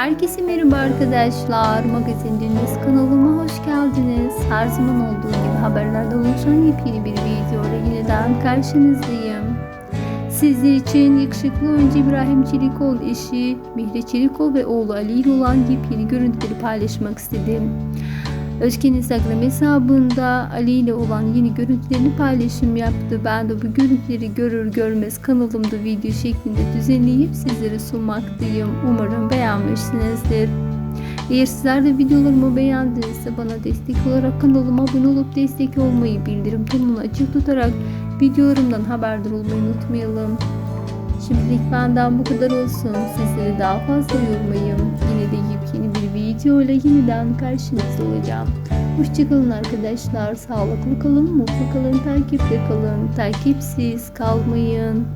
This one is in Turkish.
Herkese merhaba arkadaşlar. Magazin Dünyası kanalıma hoş geldiniz. Her zaman olduğu gibi haberlerden oluşan yepyeni bir videoyla yeniden karşınızdayım. Sizler için yakışıklı oyuncu İbrahim Çelikoğlu eşi Mihre Çelikoğlu ve oğlu Ali ile olan yepyeni görüntüleri paylaşmak istedim. Özken Instagram hesabında Ali ile olan yeni görüntülerini paylaşım yaptı. Ben de bu görüntüleri görür görmez kanalımda video şeklinde düzenleyip sizlere sunmaktayım. Umarım beğenmişsinizdir. Eğer sizler de videolarımı beğendinizse bana destek olarak kanalıma abone olup destek olmayı, bildirim tonunu açık tutarak videolarımdan haberdar olmayı unutmayalım. Şimdilik benden bu kadar olsun. Sizleri daha fazla yormayayım. Yine de yepyeni bir video ile yeniden karşınızda olacağım. Hoşçakalın arkadaşlar. Sağlıklı kalın, mutlu kalın, takipte kalın. Takipsiz kalmayın.